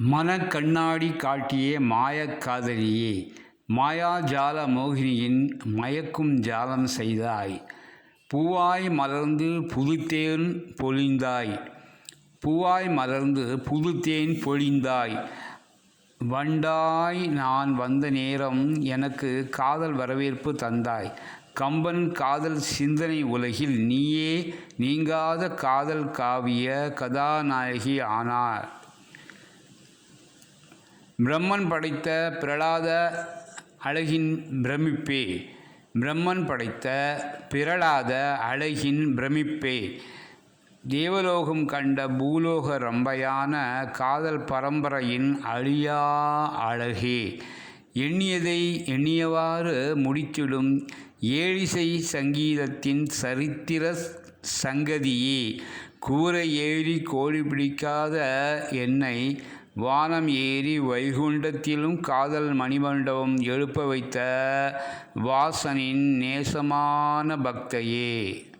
மனக்கண்ணாடி காட்டிய மாயக்காதலியே மாயாஜால மோகினியின் மயக்கும் ஜாலம் செய்தாய். பூவாய் மலர்ந்து புதுத்தேன் பொழிந்தாய். பூவாய் மலர்ந்து புதுத்தேன் பொழிந்தாய். வண்டாய் நான் வந்த நேரம் எனக்கு காதல் வரவேற்பு தந்தாய். கம்பன் காதல் சிந்தனை உலகில் நீயே நீங்காத காதல் காவிய கதாநாயகி ஆனார். பிரம்மன் படைத்த பிரலாத அழகின் பிரமிப்பே. பிரம்மன் படைத்த பிரளாத அழகின் பிரமிப்பே. தேவலோகம் கண்ட பூலோக ரம்பையான காதல் பரம்பரையின் அழியா அழகே. எண்ணியதை எண்ணியவாறு முடித்திடும் ஏழிசை சங்கீதத்தின் சரித்திர சங்கதியே. கூரை ஏறி கோழி பிடிக்காத என்னை வானம் ஏறி வைகுண்டத்திலும் காதல் மணிமண்டபம் எழுப்ப வைத்த வாசனின் நேசமான பக்தையே.